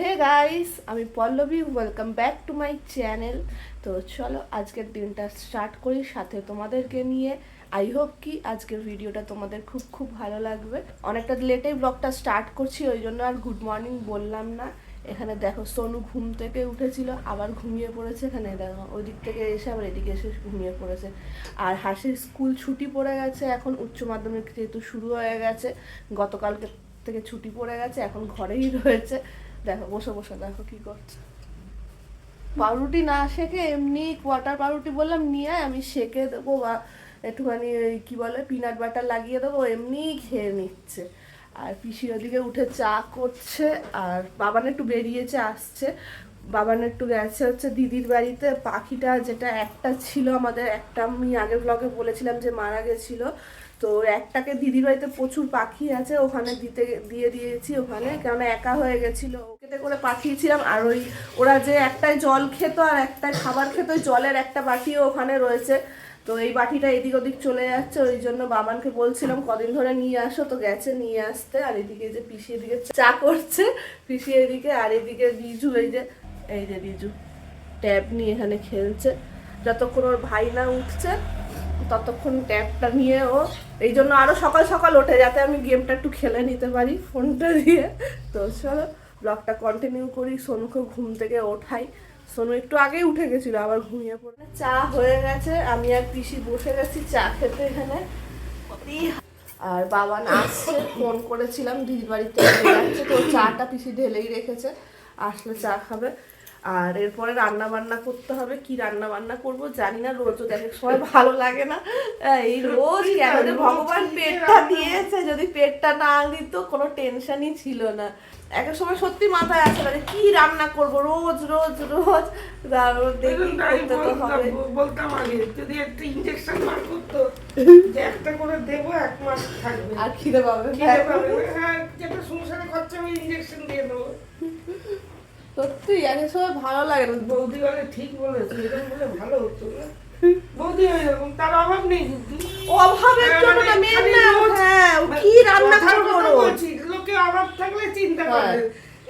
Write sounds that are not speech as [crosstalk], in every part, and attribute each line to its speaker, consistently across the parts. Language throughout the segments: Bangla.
Speaker 1: হে গাইস, আমি Pallavi welcome back to my channel তো চলো, আজকের দিনটা স্টার্ট করি সাথে তোমাদেরকে নিয়ে। আই হোপ কি আজকের ভিডিওটা তোমাদের খুব খুব ভালো লাগবে। অনেকটা লেটেই ব্লগটা স্টার্ট করছি, ওই জন্য আর গুড মর্নিং বললাম না। এখানে দেখো, সোনু ঘুম থেকে উঠেছিল, আবার ঘুমিয়ে পড়েছে এখানে, দেখো ওই দিক থেকে এসে আবার এদিকে এসে ঘুমিয়ে পড়েছে। আর হাসির স্কুল ছুটি পড়ে গেছে, এখন উচ্চ মাধ্যমিক যেহেতু শুরু হয়ে গেছে, গতকালকে থেকে ছুটি পড়ে গেছে, এখন ঘরেই রয়েছে। দেখো, বসে বসে, দেখো কি করছে। পাউরুটি না শেখে এমনি কোয়াটার পাউরুটি বললাম, নিয়ে আমি সেকে দেবো বা একটুখানি ওই কি বলে পিনাট বাটার লাগিয়ে দেবো, এমনি খেয়ে নিচ্ছে। আর পিসি ওদিকে উঠে চা করছে, আর বাবান একটু বেরিয়েছে, আসছে। বাবান একটু গেছে হচ্ছে দিদির বাড়িতে, পাখিটা যেটা একটা ছিল আমাদের, একটা আমি আগের ব্লগে বলেছিলাম যে মারা গেছিল। তো একটাকে দিদির বাড়িতে প্রচুর পাখি আছে, ওখানে দিতে, দিয়ে দিয়েছি ওখানে, কেননা একা হয়ে গেছিল। ওকেতে করে পাঠিয়েছিলাম, আর ওই, ওরা যে একটাই জল খেত আর একটাই খাবার খেত জলের একটা বাটিও ওখানে রয়েছে। তো এই বাটিটা এদিক ওদিক চলে যাচ্ছে, ওই জন্য বাবানকে বলছিলাম, কদিন ধরে নিয়ে আসো, তো গেছে নিয়ে আসতে। আর এদিকে যে পিসি এদিকে চা করছে, পিসি এদিকে, আর এদিকে রিজু এই যে এই যে রিজু ট্যাব নিয়ে এখানে খেলছে। যতক্ষণ ওর ভাই না উঠছে ততক্ষণ ট্যাবটা নিয়ে ও, এই জন্য আরও সকাল সকাল ওঠে যাতে আমি গেমটা একটু খেলে নিতে পারি ফোনটা দিয়ে। তো চলো, ব্লগটা কন্টিনিউ করি, সোনুকে ঘুম থেকে ওঠাই। সোনু একটু আগেই উঠে গেছিল, আবার ঘুমিয়ে পড়ে। চা হয়ে গেছে, আমি আর পিসি বসে গেছি চা খেতে এখানে। আর বাবা না আসছে, ফোন করেছিলাম, দিদির বাড়িতে তো চাটা পিসি ঢেলেই রেখেছে, আসলে চা খাবে। আর এরপরে রান্না বান্না করতে হবে। কি রান্না বান্না করব জানি না রোজও এক এক সময় ভালো লাগে না। এই রোজ কেন যে ভগবান পেটটা দিয়েছে যদি পেটটা না দিত কোনো টেনশনই ছিল না। এক সময় সত্যি মাথায় আসে না কি রান্না করব রোজ রোজ রোজ। দেখি করতে তো হবে।
Speaker 2: বলতাম আগে যদি একটা ইঞ্জেকশন বার করতো যে একটা করে দেবো এক মাস থাকবে।
Speaker 1: আর খিদে পাবে।
Speaker 2: খেতে পাবে। হ্যাঁ, যেটা সংসারে খরচা আমি ইঞ্জেকশন দিয়ে দেবো।
Speaker 1: সত্যি ভালো লাগে না।
Speaker 2: বৌদি বলে ঠিক বলেছে এরকম বলে ভালো হতো না। বৌদি এরকম তার অভাব নেই
Speaker 1: অভাবের জন্য না না হ্যাঁ কি রান্না করব
Speaker 2: বলছি, লোকে অভাব থাকলে চিন্তা। করে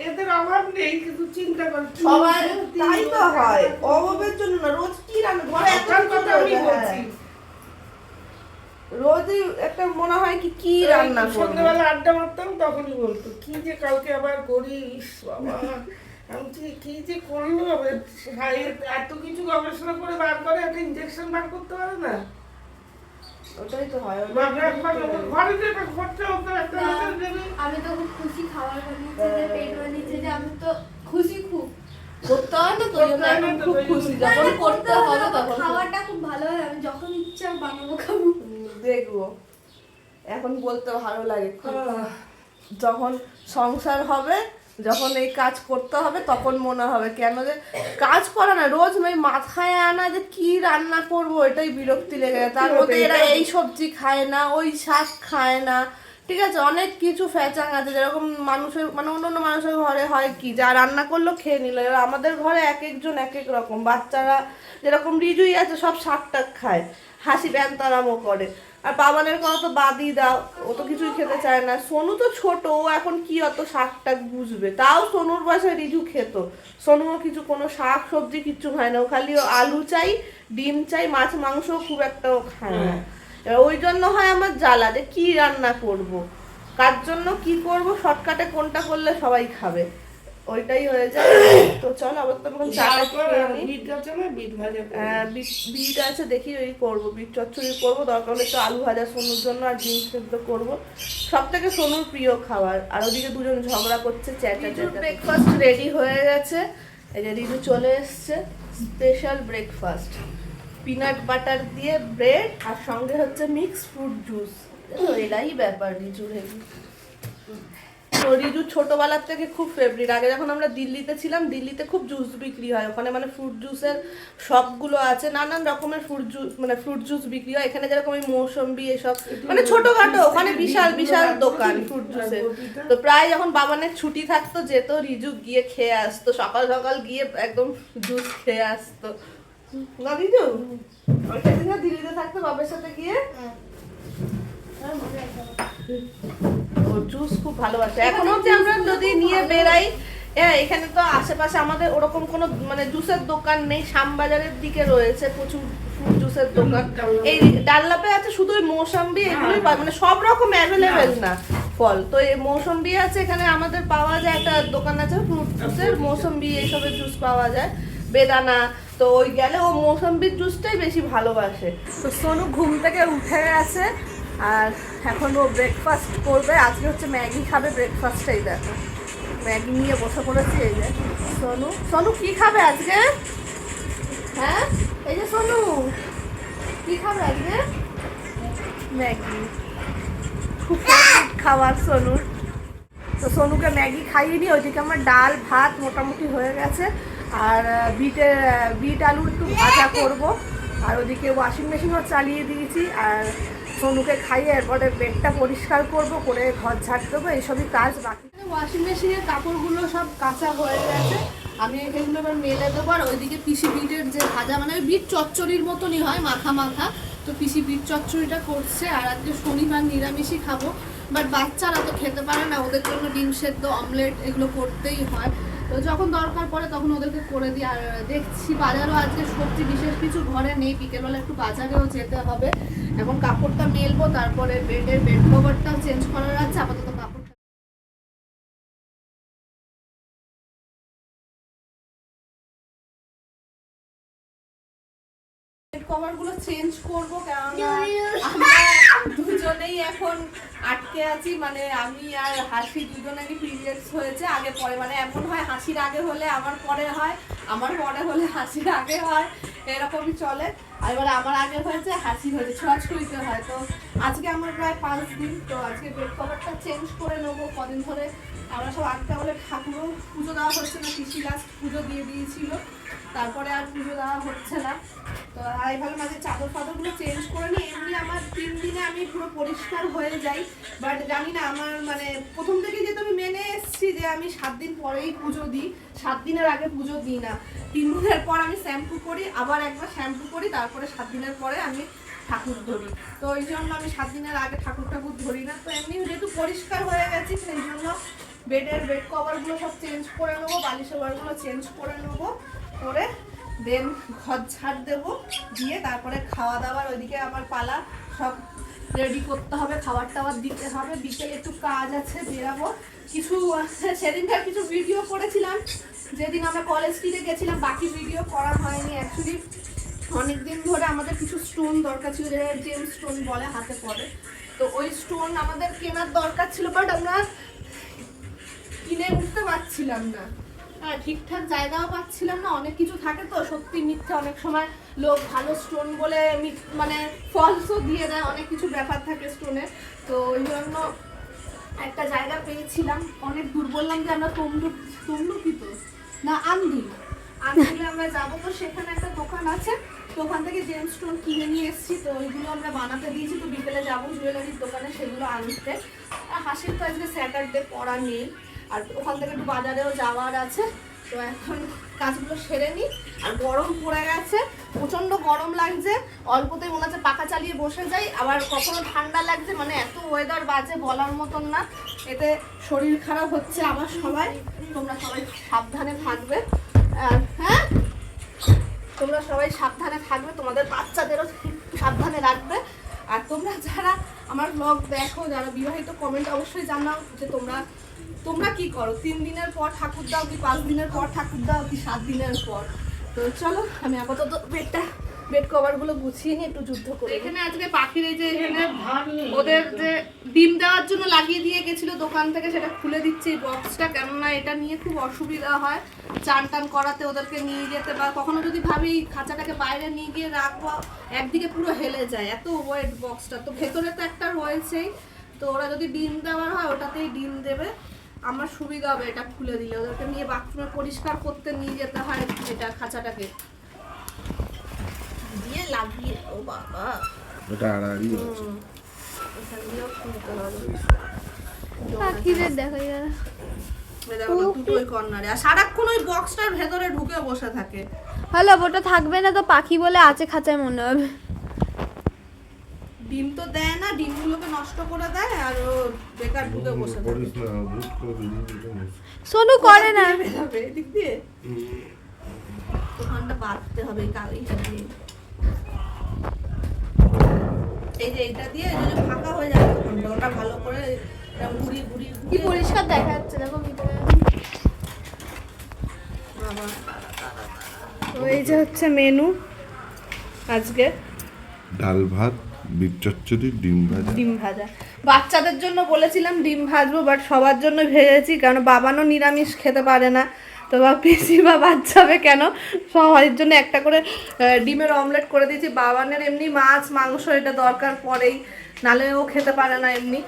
Speaker 2: এদের অভাব নেই কিন্তু চিন্তা করে
Speaker 1: সবাই তাই তো হয়। অভাবের জন্য না রোজ কি রান্না ঘরে এত
Speaker 2: কথা আমি বলছি।
Speaker 1: রোজই একটা মনে হয় কি কি রান্না
Speaker 2: সন্ধ্যাবেলা আড্ডা মারতাম তখনই বলতো কি যে কালকে আবার করিস বাবা? কি যে করল হবে এত কিছু গবেষণা করে বার করে একটা ইঞ্জেকশন বার করতে পারে না?
Speaker 1: ওটাই তো হয়
Speaker 2: বাবা, একবার ঘরে যে একটা খরচা হতো একটা
Speaker 3: না,
Speaker 2: লোকের দেবে।
Speaker 3: আমি তো খুব খুশি খাবার বানিয়েছে যে পেট বানিয়েছে যে আমি তো খুশি খুব।
Speaker 1: করতে হয় না তো এখন খুব খুশি যখন করতে হবে তখন
Speaker 3: খাবারটা খুব ভালো হয় আমি যখন ইচ্ছা বানাবো খাব।
Speaker 1: দেখব। এখন বলতে ভালো লাগে। যখন সংসার হবে যখন এই কাজ করতে হবে, তখন মনে হবে কেন যে কাজ করা না, রোজ ওই মাথায় আনা যে কি রান্না করব, এটাই বিরক্তি লেগে যায়। তার মধ্যে এরা এই সবজি খায় না, ওই শাক খায় না, ঠিক আছে? অনেক কিছু ফ্যাচাং আছে, যেরকম মানুষের মানে অন্য অন্য মানুষের ঘরে হয় কি, যা রান্না করল খেয়ে নিল। এবার আমাদের ঘরে এক একজন এক এক রকম। বাচ্চারা যেরকম রিজুই আছে, সব শাক টাক খায়। হাসি প্যান্তারামও করে। আর বাবানের কথা তো বাদই দাও ও তো কিছুই খেতে চায় না। সোনু তো ছোট ও এখন কি অত শাক টাক বুঝবে? তাও সোনুর বয়সে রিজু খেত। সোনুও কিছু কোনো শাক সবজি কিচ্ছু খায় না। ও খালি আলু চাই ডিম চাই মাছ মাংস খুব একটা ও খায় না। ওই জন্য হয় আমার জ্বালা যে কি রান্না করব। কার জন্য কি করব? শর্টকাটে কোনটা করলে সবাই খাবে। ওইটাই হয়ে যায়। তো চল আবার তো এখন চাটা নিই।
Speaker 2: বিট আছে না। বিট ভাজা
Speaker 1: বিট বিট আছে দেখি ওই করব বিট চচ্চড়ি করব দরকার হলে একটু আলু ভাজা সোনুর জন্য আর ডিম সেদ্ধ করব। সব থেকে সোনুর প্রিয় খাবার। আর ওদিকে দুজন ঝগড়া করছে চ্যাটা চ্যাটা। ব্রেকফাস্ট রেডি হয়ে গেছে। এই যে রিজু চলে এসছে স্পেশাল ব্রেকফাস্ট পিনাট বাটার দিয়ে ব্রেড আর সঙ্গে হচ্ছে মিক্স ফ্রুট জুস এটাই ব্যাপার রিজুর হেভি তো রিজু ছোটবেলার থেকে খুব ফেভারিট আগে যখন আমরা দিল্লিতে ছিলাম, দিল্লিতে খুব জুস বিক্রি হয়। ওখানে মানে ফ্রুট জুসের শপগুলো আছে, নানান রকমের ফ্রুট জুস মানে ফ্রুট জুস বিক্রি হয়। এখানে যেরকম ওই মৌসম্বি এসব মানে ছোটখাটো, ওখানে বিশাল বিশাল দোকান ফ্রুট জুসের তো প্রায় যখন বাবানের ছুটি থাকতো, যেত রিজু গিয়ে খেয়ে আসতো, সকাল সকাল গিয়ে একদম জুস খেয়ে আসতো। না রিজু দিল্লিতে থাকতো বাবার সাথে গিয়ে? ও জুস খুব ভালোবাসে। এখন অব্দি আমরা যদি নিয়ে বেরাই এ এখানে তো আশেপাশে আমাদের ওরকম কোনো মানে জুসের দোকান নেই শ্যামবাজারের দিকে রয়েছে প্রচুর ফ্রুট জুসের দোকান। এই ডাল্লাপে আছে শুধু মৌসাম্বি এগুলোই পাওয়া- মানে সব রকম অ্যাভেলেবেল না ফল। তো এই মৌসম্বি আছে এখানে আমাদের পাওয়া যায় একটা দোকান আছে ফ্রুট জুসের মৌসম্বি এইসবের জুস পাওয়া যায় বেদানা। তো ওই গেলে ও মৌসম্বির জুসটাই বেশি ভালোবাসে। তো সোনু ঘুম থেকে উঠে গেছে। আর এখন ও ব্রেকফাস্ট করবে। আজকে হচ্ছে ম্যাগি খাবে ব্রেকফাস্টটাই দেখো। ম্যাগি নিয়ে বসে পড়েছি, এই যে সোনু। সোনু, কী খাবে আজকে? হ্যাঁ? এই যে সোনু, কী খাবে আজকে? ম্যাগি। খুব খাবার সোনুর তো সোনুকে ম্যাগি খাইয়ে নি ওইদিকে আমার ডাল, ভাত মোটামুটি হয়ে গেছে। আর বিটের বিট আলু একটু ভাজা করব। আর ওদিকে ওয়াশিং মেশিনও চালিয়ে দিয়েছি আর সোনুকে খাইয়ে এরপরে বেডটা পরিষ্কার করব, করে ঘর ঝাড় দেবো, এইসবই কাজ বাকি। ওয়াশিং মেশিনের কাপড়গুলো সব কাঁচা হয়ে গেছে। আমি এগুলো এবার মেলে দেবো আর ওইদিকে পিসি বিটের যে ভাজা মানে ওই বিট চচ্চড়ির মতনই হয়, মাখা মাখা। তো পিসি বিট চচ্চড়িটা করছে আর আজকে শনিবার নিরামিষই খাব। বাট বাচ্চারা তো খেতে পারে না, ওদের জন্য ডিম সেদ্ধ অমলেট এগুলো করতেই হয়। তো যখন দরকার পড়ে তখন ওদেরকে করে দিই আর দেখছি বাজারও আজকে সবজি বিশেষ কিছু ঘরে নেই, বিকেলবেলা একটু বাজারেও যেতে হবে। এখন কাপড়টা মেলবো, তারপরে বেডের বেড কভারটাও চেঞ্জ করার আছে, আপাতত আটকে আছি মানে আমি আর হাসি দুজনেরই পিরিয়ডস হয়েছে। আগে পরে মানে এমন হয়, হাসির আগে হলে আমার পরে হয়, আমার পরে হলে হাসির আগে হয়, এরকমই চলে। আর এবার আমার আগে হয়েছে, হাসি হয়েছে ছোঁয়াছুঁইতে হয়। তো আজকে আমার প্রায় পাঁচ দিন, তো আজকে বেড কভারটা চেঞ্জ করে নেব কদিন ধরে। আমরা সব আটকা হলে ঠাকুরও পুজো দেওয়া হচ্ছে না, পিসি লাস্ট পুজো দিয়ে দিয়েছিল। তারপরে আর পুজো দেওয়া হচ্ছে না। তো আর ভালো মাঝে চাদর ফাদরগুলো চেঞ্জ করে নিই এমনি আমার তিন দিনে আমি পুরো পরিষ্কার হয়ে যাই। বাট জানি না, আমার মানে প্রথম থেকে যেহেতু আমি মেনে এসেছি যে আমি সাত দিন পরেই পুজো দিই, সাত দিনের আগে পুজো দিই না। তিন দিনের পর আমি শ্যাম্পু করি, আবার একবার শ্যাম্পু করি, তারপরে সাত দিনের পরে আমি ঠাকুর ধরি। তো ওই জন্য আমি সাত দিনের আগে ঠাকুর ঠাকুর ধরি না। তো এমনি যেহেতু পরিষ্কার হয়ে গেছি, সেই জন্য বেডের বেড কভারগুলো সব চেঞ্জ করে নেব, বালিশ ওভারগুলো চেঞ্জ করে নেব। করে দেন ঘর ঝাড় দেবো, দিয়ে তারপরে খাওয়া দাওয়ার ওইদিকে আমার পালা, সব রেডি করতে হবে খাবার টাবার দিতে হবে বিকেলে একটু কাজ আছে, বেরাবো। কিছু, সেদিনকার কিছু ভিডিও করেছিলাম, যেদিন আমরা কলেজ স্ট্রিটে গেছিলাম, বাকি ভিডিও করা হয়নি অ্যাকচুয়ালি অনেক দিন ধরে আমাদের কিছু স্টোন দরকার ছিল যেটা জেম স্টোন বলে হাতে পড়ে। তো ওই স্টোন আমাদের কেনার দরকার ছিল বাট আমরা কিনে উঠতে পারছিলাম না। ঠিকঠাক জায়গাও পাচ্ছিলাম না, অনেক কিছু থাকে তো, সত্যি মিথ্যে অনেক সময় লোক ভালো স্টোন বলে মানে ফলসও দিয়ে দেয়, অনেক কিছু ব্যাপার থাকে স্টোনের তো ওই জন্য একটা জায়গা পেয়েছিলাম, অনেক দূর, বললাম যে আমরা তমলুক তমলুকি তো। না, আন্দুল। আন্দুলে আমরা যাব তো, সেখানে একটা দোকান আছে, তো ওখান থেকে জেম স্টোন কিনে নিয়ে এসেছি, তো ওইগুলো আমরা বানাতে দিয়েছি, তো বিকেলে যাব জুয়েলারির দোকানে, সেগুলো আনতে। হাসির তো আজকে স্যাটারডে পড়া নেই। আর ওখান থেকে একটু বাজারেও যাওয়ার আছে। তো এখন কাজগুলো সেরে নিই। আর গরম পড়ে গেছে, প্রচণ্ড গরম লাগছে। অল্পতেই মনে হচ্ছে পাখা চালিয়ে বসে যাই। আবার কখনো ঠান্ডা লাগছে মানে এত ওয়েদার বাজে বলার মতন না। এতে শরীর খারাপ হচ্ছে আমার সবাই। তোমরা সবাই সাবধানে থাকবে। আর হ্যাঁ? তোমরা সবাই সাবধানে থাকবে। তোমাদের বাচ্চাদেরও সাবধানে রাখবে। আর তোমরা যারা আমার ব্লগ দেখো, যারা বিবাহিত কমেন্ট অবশ্যই জানাও যে তোমরা তোমরা কি করো? তিন দিনের পর ঠাকুর দাও কি, পাঁচ দিনের পর ঠাকুর দাও কি, সাত দিনের পর? তো চলো, আমি আপাতত বেডটা বেড কভারগুলো গুছিয়ে নিয়ে একটু যুদ্ধ করি এখানে আজকে পাখির যে এখানে ওদের যে ডিম দেওয়ার জন্য লাগিয়ে দিয়ে গেছিল দোকান থেকে, সেটা খুলে দিচ্ছে। এই বক্সটা কেননা এটা নিয়ে খুব অসুবিধা হয়। চান টান করাতে ওদেরকে নিয়ে যেতে বা কখনো যদি ভাবি খাঁচাটাকে বাইরে নিয়ে গিয়ে রাখব, একদিকে পুরো হেলে যায়। এত ওয়েট বক্সটা তো ভেতরে তো একটা রয়েছেই। তো ওরা যদি ডিম দেওয়ার হয়, ওটাতেই ডিম দেবে। আমার সুবিধা হবে এটা খুলে দিলে। ওদেরকে নিয়ে বাথরুমে পরিষ্কার করতে নিয়ে যেতে হয় এটা খাঁচাটাকে। দিয়ে লাগিয়ে ও বাবা
Speaker 4: ওটা আড়াআড়ি আছে
Speaker 1: হুম। দিয়েও খুলতে হবে
Speaker 3: পাখিদের দেখা যায়
Speaker 1: দেখো তো দুটোই কর্নারে আর সারাক্ষণ ওই বক্সটার ভেতরে ঢুকে বসে থাকে
Speaker 3: হ্যালো ওটা থাকবে না তো পাখি বলে আছে খাঁচায় মনে হবে।
Speaker 1: ডিম তো দেয় না ডিমগুলোকে নষ্ট করে দেয় আর ও বেকার ঢুকে বসে।
Speaker 3: সোনু করে না।
Speaker 1: এদিক দিয়ে? বাঁধতে হবে এই এইটা দিয়ে এই যে এটা দিয়ে এই যে ফাঁকা হয়ে যাবে ওটা ভালো করে ঘুরিয়ে ঘুরিয়ে
Speaker 3: কি পরিষ্কার দেখা যাচ্ছে দেখো ভিতরে
Speaker 1: বাবা। তো এই যে হচ্ছে মেনু আজকে।
Speaker 4: ডাল ভাত বিট চচ্চড়ি ডিম ভাজা।
Speaker 1: ডিম ভাজা। বাচ্চাদের জন্য বলেছিলাম ডিম ভাজবো বাট সবার জন্য ভেজেছি কারণ বাবানও নিরামিষ খেতে পারে না। তো বা পিসি বা বাচ্চাবে কেন? সবার জন্য একটা করে ডিমের অমলেট করে দিয়েছি। বাবানের এমনি মাছ, মাংস এটা দরকার পড়েই নালে ও খেতে পারে না এমনি।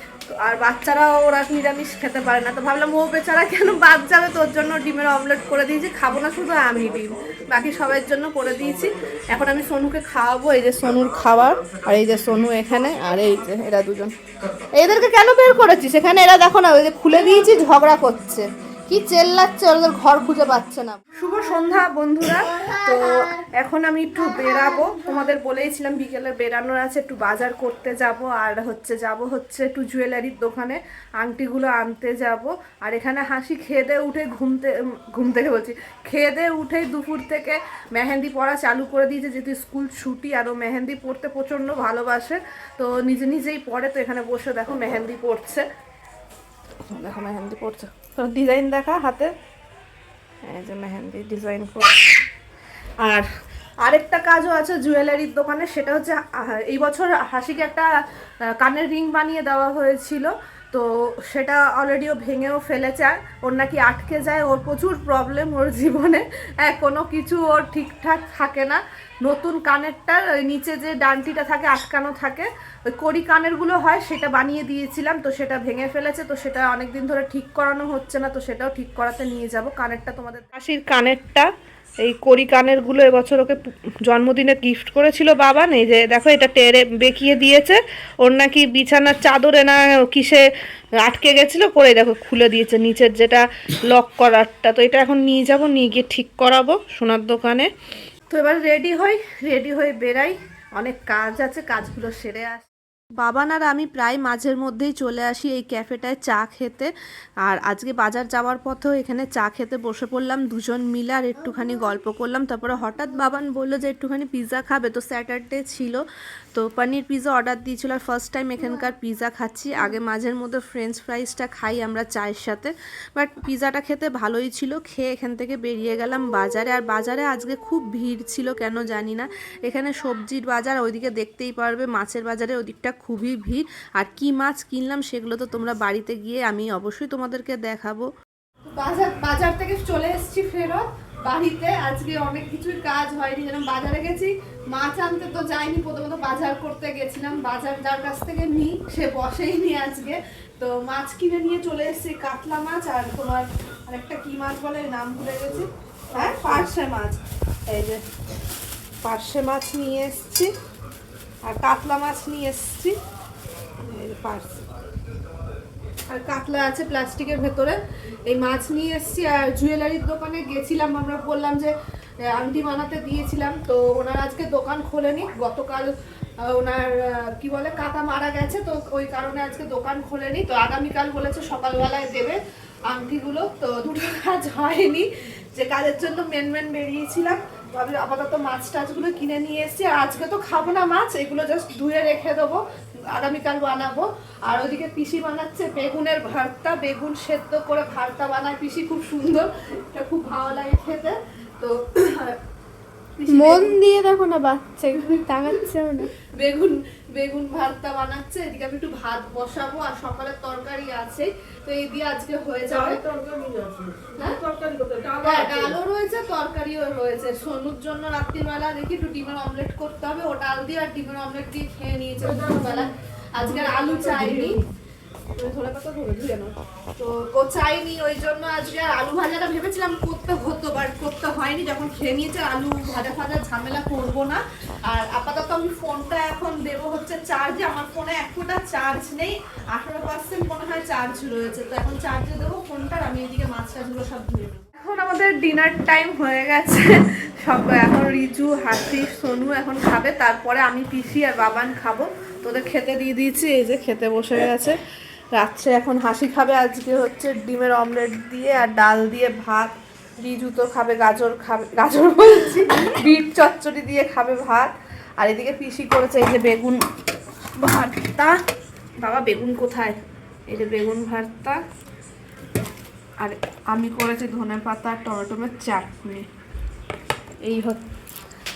Speaker 1: আর বাচ্চারাও ওরা নিরামিষ খেতে পারে না। তো ভাবলাম ও বেচারা কেন বাদ যাবে? তোর জন্য ডিমের অমলেট করে দিয়েছি। খাব না শুধু আমি ডিম। বাকি সবার জন্য করে দিয়েছি। এখন আমি সোনুকে খাওয়াবো। এই যে সোনুর খাবার, আর এই যে সোনু এখানে, আর এই যে এরা দুজন। এদেরকে কেন বের করেছিস? এখানে এরা দেখো না, ওই যে খুলে দিয়েছি, ঝগড়া করছে। কি চেল্লাচ্ছে ওদের ঘর খুঁজে পাচ্ছে না। শুভ সন্ধ্যা বন্ধুরা। তো এখন আমি একটু বেরাবো। তোমাদের বলেইছিলাম বিকেলে বেরানোর আছে একটু বাজার করতে যাব আর হচ্ছে যাব হচ্ছে একটু জুয়েলারির দোকানে আংটিগুলো আনতে যাব। আর এখানে হাসি খেয়ে দিয়ে উঠে ঘুমতে ঘুম থেকে বলছি খেয়ে দিয়ে উঠেই দুপুর থেকে মেহেন্দি পড়া চালু করে দিয়েছে যেহেতু স্কুল ছুটি আর ও মেহেন্দি পড়তে প্রচণ্ড ভালোবাসে। তো নিজে নিজেই পড়ে তো এখানে বসে দেখো মেহেন্দি পড়ছে। দেখো মেহেন্দি পড়ছে। তো ডিজাইন দেখা হাতে। এই যে মেহেন্দি ডিজাইন করে। আর আরেকটা কাজও আছে জুয়েলারির দোকানে, সেটা হচ্ছে এই বছর হাসিকে একটা কানের রিং বানিয়ে দেওয়া হয়েছিল। তো সেটা অলরেডিও ভেঙেও ফেলেছে আর ওর নাকি আটকে যায়, ওর প্রচুর প্রবলেম ওর জীবনে। [laughs] হ্যাঁ কোনো কিছু ওর ঠিকঠাক থাকে না। নতুন কানেরটার ওই নিচে যে ডান্টিটা থাকে, আটকানো থাকে, ওই কড়ি কানেরগুলো হয়, সেটা বানিয়ে দিয়েছিলাম, তো সেটা ভেঙে ফেলেছে, তো সেটা অনেক দিন ধরে ঠিক করানো হচ্ছে না, তো সেটাও ঠিক করাতে নিয়ে যাব। কানেরটা তোমাদের হাসির কানেরটা এই কড়ি কানেরগুলো এবছর ওকে জন্মদিনে গিফট করেছিল বাবা নেই যে দেখো এটা টেরে বেঁকিয়ে দিয়েছে। ওর নাকি বিছানার চাদরে না কিসে আটকে গেছিল, পরে দেখো খুলে দিয়েছে নিচের যেটা লক করারটা। তো এটা এখন নিয়ে যাব, নিয়ে গিয়ে ঠিক করাবো সোনার দোকানে। তো এবার রেডি হই রেডি হয়ে বেরাই। অনেক কাজ আছে, কাজগুলো সেরে আস বাবান আর আমি প্রায় মাঝের মধ্যেই চলে আসি এই ক্যাফেটায় চা খেতে। আর আজকে বাজার যাওয়ার পথেও এখানে চা খেতে বসে পড়লাম, দুজন মিলে আর একটুখানি গল্প করলাম। তারপরে হঠাৎ বাবান বলল যে, একটুখানি পিৎজা খাবে। তো স্যাটারডে ছিল, তো পনির পিৎজা অর্ডার দিয়েছিল। আর ফার্স্ট টাইম এখানকার পিৎজা খাচ্ছি। আগে মাঝের মধ্যে ফ্রেঞ্চ ফ্রাইসটা খাই আমরা চায়ের সাথে। বাট পিৎজাটা খেতে ভালোই ছিল। খেয়ে এখান থেকে বেরিয়ে গেলাম বাজারে। আর বাজারে আজকে খুব ভিড় ছিল, কেন জানি না। এখানে সবজির বাজার, ওইদিকে দেখতেই পারবে, মাছের বাজারে ওদিকটা খুবই ভিড়। আর কি মাছ কিনলাম সেগুলো তো তোমরা বাড়িতে গিয়ে আমি অবশ্যই তোমাদেরকে দেখাবো। বাজার বাজার থেকে চলে এসেছি ফেরত বাড়িতে। আজকে অনেক কিছুর কাজ হয়নি। যেন বাজারে গেছি, মাছ আনতে তো যাইনি, প্রথমত বাজার করতে গেছিলাম। বাজার যার কাছ থেকে নিই সে বসেই নি আজকে। তো মাছ কিনে নিয়ে চলে এসেছি, কাতলা মাছ আর তোমার আরেকটা কি মাছ বলে, নাম ভুলে গেছি। হ্যাঁ পার্শে মাছ। এই যে পার্শে মাছ নিয়ে এসেছি। আর কাতলা মাছ নিয়ে এসেছি। আর কাতলা আছে প্লাস্টিকের ভেতরে। এই মাছ নিয়ে এসেছি আর জুয়েলারির দোকানে গেছিলাম। আমরা বললাম যে আংটি বানাতে দিয়েছিলাম। তো ওনার আজকে দোকান খোলেনি। গতকাল ওনার কি বলে, কাকা মারা গেছে। তো ওই কারণে আজকে দোকান খোলেনি। তো আগামীকাল বলেছে সকালবেলায় দেবে আংটিগুলো। তো দুটো কাজ হয়নি। যে কাজের জন্য মেন মেন বেরিয়েছিলাম। ভাবি আপাতত মাছ টাছগুলো কিনে নিয়ে এসেছি। আর আজকে তো খাব না মাছ এগুলো জাস্ট ধুয়ে রেখে দেবো আগামীকাল বানাবো আর ওইদিকে পিসি বানাচ্ছে বেগুনের ভর্তা বেগুন সেদ্ধ করে ভর্তা বানায়। পিসি খুব সুন্দর এটা খুব ভালো লাগে খেতে। তো
Speaker 3: মন দিয়ে দেখো না বাচ্চা তাকাচ্ছেও না
Speaker 1: বেগুন বেগুন ভর্তা বানাচ্ছে। এদিকে আমি একটু ভাত বসাবো আর সকালের তরকারি আছে। তো এই দিয়ে আজকে হয়ে যাবে। হ্যাঁ? হ্যাঁ। ডালও রয়েছে তরকারিও রয়েছে। সোনুর জন্য রাত্রিবেলা দেখি একটু ডিমের অমলেট করতে হবে। ও ডাল দিয়ে আর ডিমের অমলেট দিয়ে খেয়ে নিয়েছে দুপুরবেলা। আজকে আলু চাইনি। তো ও চাইনি ওই জন্য আজকে আলু ভাজাটা ভেবেছিলাম করতে হতো বাট করতে হয়নি। যখন খেয়ে নিয়েছে আলু ভাজা ভাজা ঝামেলা করব না। আর আপাতত আমি ফোনটা এখন দেবো হচ্ছে চার্জে আমার ফোনে এক চার্জ নেই। আঠারো পার্সেন্ট মনে হয় চার্জ রয়েছে। তো এখন চার্জে দেবো ফোনটা আমি এদিকে মাছ টাছগুলো সব ধুয়ে নেব। এখন আমাদের ডিনার টাইম হয়ে গেছে। সব এখন রিজু, হাসি, সোনু এখন খাবে। তারপরে আমি পিসি আর বাবান খাব। তোদের খেতে দিয়ে দিয়েছি, এই যে খেতে বসে গেছে। রাত্রে এখন হাসি খাবে আজকে হচ্ছে ডিমের অমলেট দিয়ে আর ডাল দিয়ে ভাত রিজু তো খাবে, গাজর খাবে, গাজর বলছি বিট চচ্চড়ি দিয়ে খাবে ভাত। আর এদিকে পিসি করেছে এই যে বেগুন ভর্তা। বাবা, বেগুন কোথায়? এই যে বেগুন ভর্তা। আর আমি করেছি ধনে পাতা আর টমেটোমের চাটনি। এই হচ্ছে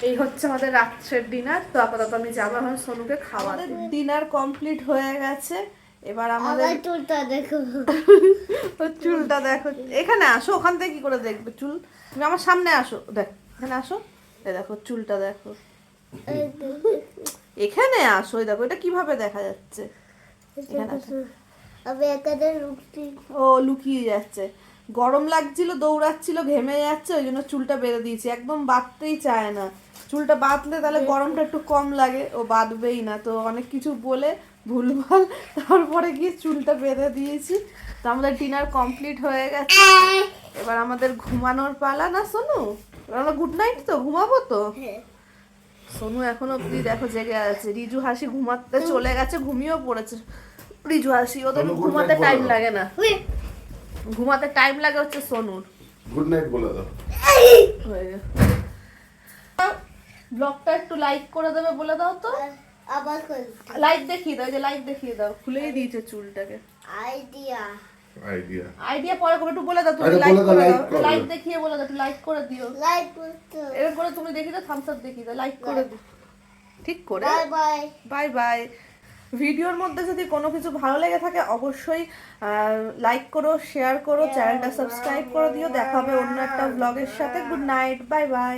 Speaker 1: এই হচ্ছে আমাদের রাত্রের ডিনার। তো আপাতত আমি যাব এখন সোনুকে খাওয়াতে। ডিনার কমপ্লিট হয়ে গেছে। এবার আমাদের
Speaker 3: চুলটা দেখো।
Speaker 1: চুলটা দেখো। এখানে আসো ওখান থেকে কি করে দেখবে চুল। তুমি আমার সামনে আসো দেখ এখানে আসো। এ দেখো চুলটা দেখো। এখানে আসো দেখো এটা কীভাবে দেখা যাচ্ছে? ও লুকিয়ে যাচ্ছে। গরম লাগছিল দৌড়াচ্ছিল ঘেমে যাচ্ছে ওই জন্য চুলটা বেঁধে দিয়েছি। একদম বাঁধতেই চায় না। চুলটা বাঁধলে তাহলে গরমটা একটু কম লাগে। ও বাঁধবেই না তো অনেক কিছু বলে ভুলভাল তারপরে গিয়ে চুলটা বেঁধে দিয়েছি। তো আমাদের ডিনার কমপ্লিট হয়ে গেছে। এবার আমাদের ঘুমানোর পালা না সোনু? আমরা গুড নাইট তো ঘুমাবো তো? সোনু এখন অব্দি দেখো জেগে আছে। রিজু হাসি ঘুমাতে চলে গেছে ঘুমিয়েও পড়েছে। রিজু হাসি ওদের ঘুমাতে টাইম লাগে না। ঘুমাতে টাইম লাগে হচ্ছে সোনুর।
Speaker 4: গুড নাইট বলে দাও।
Speaker 1: ব্লগটা একটু লাইক করে দেবে বলে দাও তো।
Speaker 3: আবার
Speaker 1: লাইট দেখিয়ে দাও যে লাইট দেখিয়ে দাও। খুলেই দিয়েছে চুলটাকে।
Speaker 3: আইডিয়া
Speaker 4: আইডিয়া
Speaker 1: আইডিয়া পরে করে একটু বলে দাও তুমি লাইক
Speaker 4: দাও,
Speaker 1: করে দাও। লাইক দেখিয়ে বলে দাও লাইক করে দিও।
Speaker 3: লাইক করতে।
Speaker 1: এরকম করে তুমি দেখিয়ে দাও থামস আপ দেখিয়ে দাও লাইক করে দিও। ঠিক করে?
Speaker 3: বাই বাই
Speaker 1: বাই বাই ভিডিওর মধ্যে যদি কোনো কিছু ভালো লেগে থাকে অবশ্যই লাইক করো শেয়ার করো চ্যানেলটা সাবস্ক্রাইব করে দিও। দেখা হবে অন্য একটা ব্লগের সাথে। Good night bye bye